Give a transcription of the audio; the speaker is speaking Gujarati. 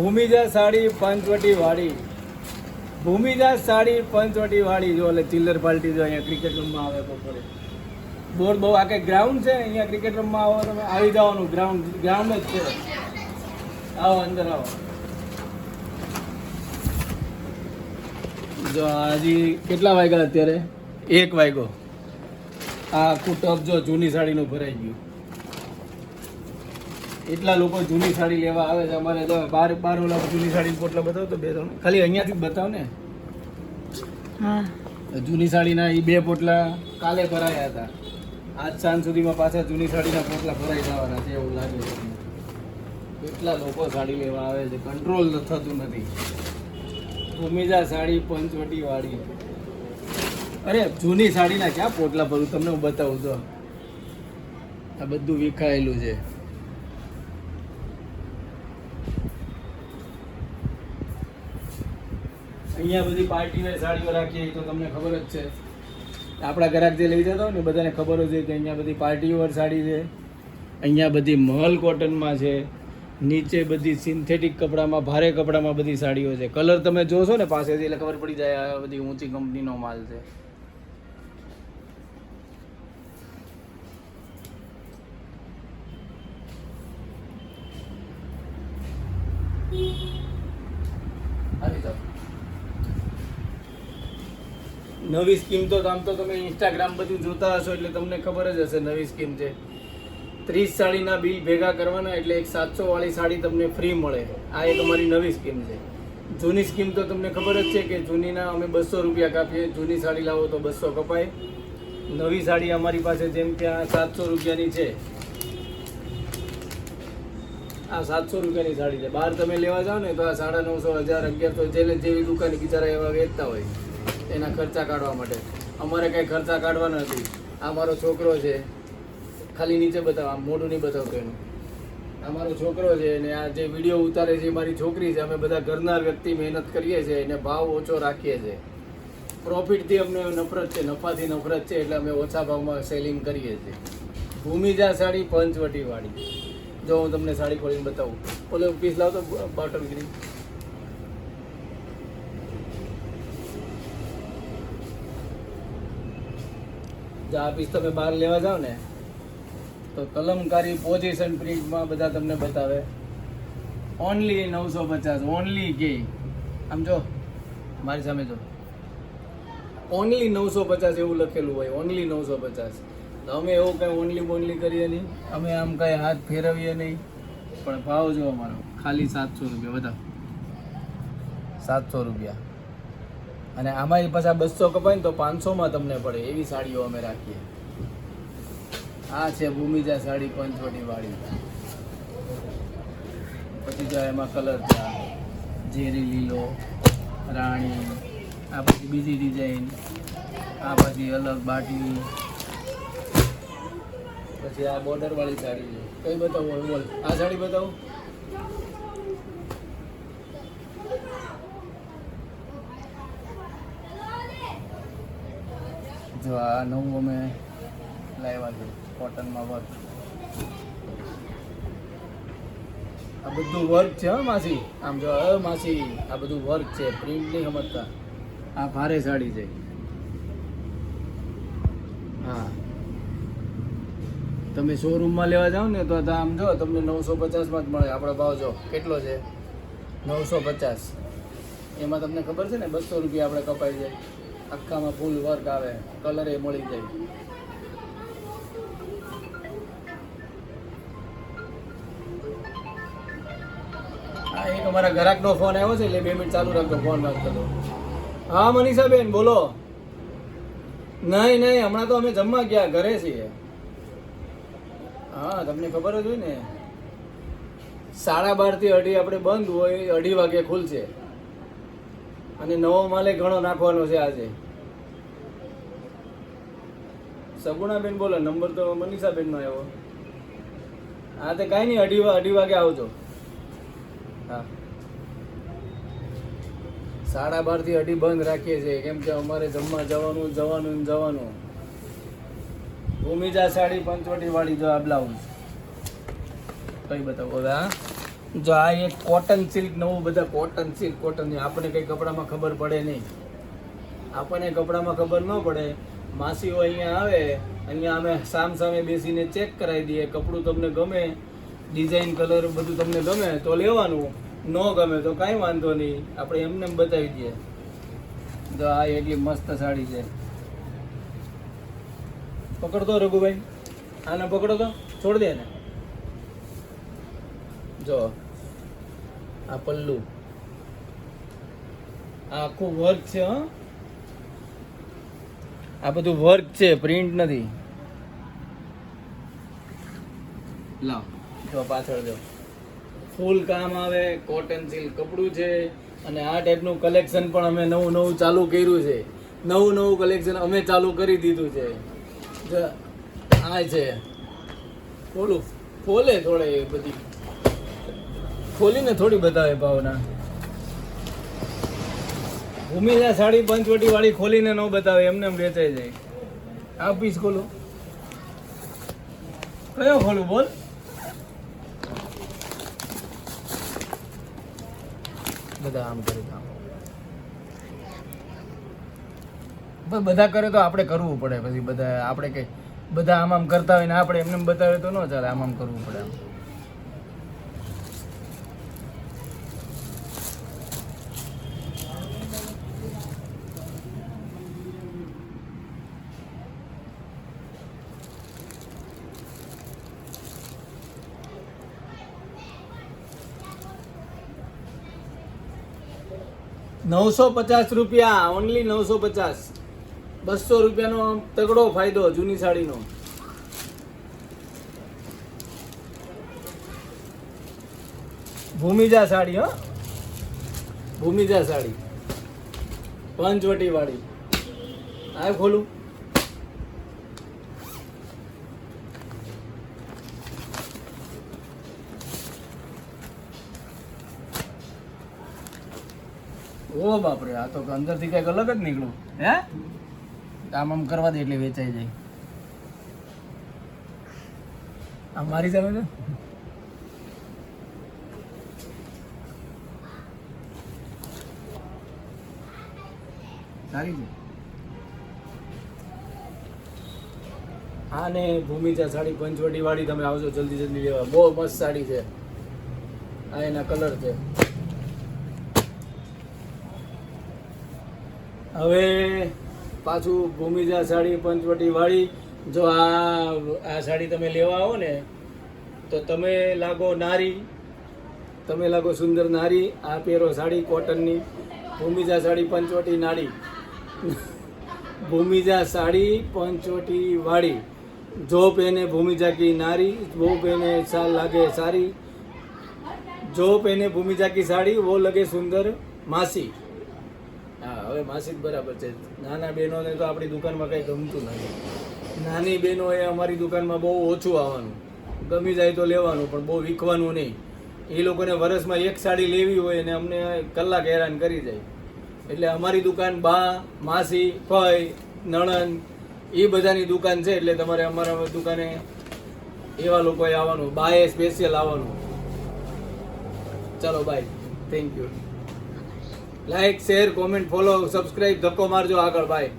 ભૂમિજા સાડી પંચવટી વાળી. ભૂમિજા સાડી પંચવટી વાળી જો એટલે ચિલ્લર પાર્ટી જો અહીંયા ક્રિકેટ રમવા આવે બપોરે બોર બહુ આ કંઈક ગ્રાઉન્ડ છે? અહીંયા ક્રિકેટ રમવા આવો તમે? આવી જવાનું ગ્રાઉન્ડ ગ્રાઉન્ડ જ છે. આવો, અંદર આવો. જો હજી કેટલા વાગ્યા અત્યારે? એક વાગ્યો. આ આખું ટપ જો જૂની સાડીનું ભરાઈ ગયું. એટલા લોકો જૂની સાડી લેવા આવે છે. અમારે તો બાર બાર ઓલા જૂની સાડી પોટલા બતાવો તો બે ત્રણ. ખાલી અહીંયાથી જ બતાવો ને. હા. જૂની સાડીના એ બે પોટલા કાલે ભરાયા હતા. આજ સાંજ સુધીમાં પાછા જૂની સાડીના પોટલા ભરાઈ જવાના છે એવું લાગે છે એટલા લોકો સાડી લેવા આવે છે. કંટ્રોલ થતું નથી. ભૂમિજા સાડી પંચવટી વાળી. અરે જૂની સાડીના ક્યાં પોટલા ભરું? તમને હું બતાવું તો. આ બધું વિખાયેલું છે. અહીંયા બધી પાર્ટીવેર સાડીઓ રાખીએ તો તમને ખબર જ છે. આપણા ગ્રાહક જે લઈ જતા હોય ને બધાને ખબર જ હોય કે અહીંયા બધી પાર્ટીવેર સાડી છે. અહીંયા બધી મહલ કોટનમાં છે. નીચે બધી સિન્થેટિક કપડામાં, ભારે કપડામાં બધી સાડીઓ છે. કલર તમે જોશો ને પાસેથી એટલે ખબર પડી જાય આ બધી ઊંચી કંપનીનો માલ છે આવી જાઓ નવી સ્કીમ તો આમ તો તમે ઇન્સ્ટાગ્રામ બધું જોતા હશો એટલે તમને ખબર જ હશે નવી સ્કીમ છે. ત્રીસ સાડીના બિલ ભેગા કરવાના એટલે એક સાતસો વાળી સાડી તમને ફ્રી મળે. આ એક અમારી નવી સ્કીમ છે. જૂની સ્કીમ તો તમને ખબર જ છે કે જૂનીના અમે બસો રૂપિયા કાપીએ. જૂની સાડી લાવો તો બસો કપાય. નવી સાડી અમારી પાસે જેમ કે આ સાતસો રૂપિયાની છે. આ સાતસો રૂપિયાની સાડી છે. બહાર તમે લેવા જાઓ ને તો આ સાડા નવસો, હજાર, અગિયારસો જેવી દુકાન બિચારા એવા વેચતા હોય. એના ખર્ચા કાઢવા માટે. અમારે કાંઈ ખર્ચા કાઢવાના નથી. આ મારો છોકરો છે. ખાલી નીચે બતાવ આમ મોઢું નહીં બતાવતો એનું. આ મારો છોકરો છે અને આ જે વીડિયો ઉતારે છે એ મારી છોકરી છે. અમે બધા ઘરના વ્યક્તિ મહેનત કરીએ છીએ, એને ભાવ ઓછો રાખીએ છીએ. પ્રોફિટથી અમને નફરત છે, નફાથી નફરત છે, એટલે અમે ઓછા ભાવમાં સેલિંગ કરીએ છીએ. ભૂમિજા સાડી પંચવટી વાળી જો હું તમને સાડી ખોલીને બતાવું. ઓલો પીસ લાવતો બોટલ ગ્રીન આ પીસ તમે બહાર લેવા જાઓ ને, તો કલમકારી પોઝિશન પ્રિન્ટમાં બધા તમને બતાવે. ઓનલી નવસો પચાસ ઓનલી કે આમ જો, મારી સામે જો. ઓનલી નવસો પચાસ એવું લખેલું હોય ઓનલી નવસો પચાસ. તો અમે એવું કંઈ ઓનલી બોનલી કરીએ નહીં. અમે આમ કાંઈ હાથ ફેરવીએ નહીં. પણ ભાવ જો અમારો, ખાલી સાતસો રૂપિયા બધા સાતસો રૂપિયા. અને આમાં પાછા બસો કપાય ને તો પાંચસોમાં તમને પડે, એવી સાડીઓ અમે રાખીએ. આ છે ભૂમિજા સાડી પંચવટી વાળી. પછી જો એમાં કલર ઝેરી, લીલો, રાણી, આ પછી બીજી ડિઝાઇન આ પછી અલગ બાટી પછી આ બોર્ડર વાળી સાડી છે. કઈ બતાવું? બોલ આ સાડી બતાવું? જો આ નવું અમે લાવ્યા છે કોટનમાં વર્ક આ બધું વર્ક છે હા માસી. આમ જો અ માસી, આ બધું વર્ક છે પ્રિન્ટ નહીં સમજતા. આ ભારે સાડી છે. હા. તમે શોરૂમમાં લેવા જાઓ ને તો આમ જો, તમને નવસો પચાસમાં જ મળે. આપણો ભાવ જો, કેટલો છે? નવસો પચાસ. એમાં તમને ખબર છે ને, બસો રૂપિયા આપણે કપાઈ જાય. આખામાં ફૂલ વર્ક આવે. કલર એ મળી જાય. હા એક અમારા ગ્રાહકનો ફોન આવ્યો છે, એટલે બે મિનિટ ચાલુ રાખજો ફોન રાખતો કરો હા, મનીષાબેન, બોલો. નહીં નહીં, હમણાં તો અમે જમવા ગયા, ઘરે છીએ. હા, તમને ખબર જ હોય ને. સાડા બારથી અઢી આપણે બંધ હોય, અઢી વાગે ખુલશે. અને નવો માલે ઘણો નાખવાનો છે આજે. સગુણાબેન બોલો, નંબર તો મનીષાબેનનો આવ્યો. હા તે કાંઈ નહીં, અઢી અઢી વાગે આવજો. હા. સાડા બારથી અઢી બંધ રાખીએ છીએ, કેમ કે અમારે જમવા જવાનું જવાનું જવાનું. ભૂમિજા સાડી પંચવટી વાળી જો આ બ્લાઉઝ. કઈ બતાવો હવે, હા? જો આ એક કોટન સિલ્ક નવું બધા કોટન સિલ્ક કોટન આપણને કંઈ કપડામાં ખબર પડે નહીં. આપણને કપડામાં ખબર ન પડે. માસીઓ અહીંયા આવે, અહીંયા અમે સામ સામે બેસીને ચેક કરાવી દઈએ, કપડું તમને ગમે ડિઝાઇન કલર બધું તમને ગમે તો લેવાનું. ન ગમે તો કાંઈ વાંધો નહીં. આપણે એમને એમ બતાવી દઈએ. તો આ એટલી મસ્ત સાડી છે. પકડતો રઘુભાઈ? આને પકડો તો? છોડ દે ને જો, આ પલ્લુ. આ આખું વર્ક છે, હં. આ બધું વર્ક છે, પ્રિન્ટ નથી. લાવ, જો પાછળ જો. ફૂલ કામ આવે કોટન સિલ્ક કપડું છે, અને આ ટાઈપનું કલેક્શન પણ અમે નવું નવું ચાલુ કર્યું છે. નવું નવું કલેક્શન અમે ચાલુ કરી દીધું છે. આ છે. ખોલું ખોલે થોડે બધી. ખોલીને થોડી બતાવે ભાવના. ભૂમિના સાડી પંચવટી વાળી ખોલીને ન બતાવે, એમને એમ વેચાઈ જાય. આ પીસ ખોલો. કયો ખોલું બોલ? બધા આમ કરે કામ બધા કરે તો આપણે કરવું પડે, પછી બધા, આપણે કઈ બધા આમ આમ કરતા હોય ને આપણે એમને એમ બતાવે તો ન ચાલે, આમ આમ કરવું પડે આમ નવસો પચાસ રૂપિયા ઓનલી નવસો પચાસ. બસો રૂપિયાનો તગડો ફાયદો, જૂની સાડીનો. ભૂમિજા સાડી, હો. ભૂમિજા સાડી. પંચવટી વાળી આ ખોલું. ઓ બાપરે, આ તો અંદરથી કંઈક અલગ જ નીકળું હે? આમ આમ કરવા દે એટલે વેચાઈ જાય. આ મારી સામે છે? સારી છે. હા ને ભૂમિજા સાડી પંચવટી વાળી તમે આવજો જલ્દી જલ્દી લેવા. બહુ મસ્ત સાડી છે. આ એના કલર છે. હવે પાછું ભૂમિજા સાડી પંચવટી વાળી, જો આ આ સાડી તમે લેવા આવો ને, તો તમે લાગો નારી, તમે લાગો સુંદર નારી, આ પહેરો સાડી કોટનની ભૂમિજા સાડી પંચવટી નાડી ભૂમિજા સાડી પંચવટી વાળી. જો પહેને ભૂમિજા કી નારી બહુ પહેને લાગે સારી. જો પહેને ભૂમિજા કી સાડી, વો લગે સુંદર માસી. હવે માસી બરાબર છે. નાના બહેનોને તો આપણી દુકાનમાં કંઈ ગમતું નથી. નાની બહેનો એ અમારી દુકાનમાં બહુ ઓછું આવવાનું. ગમી જાય તો લેવાનું, પણ બહુ વીખવાનું નહીં. એ લોકોને વરસમાં એક સાડી લેવી હોય અને અમને કલાક હેરાન કરી જાય. એટલે અમારી દુકાન બા, માસી ફઈ નણંદ, એ બધાની દુકાન છે, એટલે તમારે અમારા દુકાને એવા લોકોએ આવવાનું. બાએ સ્પેશિયલ આવવાનું. ચાલો bye thank you like share comment follow subscribe ધક્કો મારજો આગળ બાય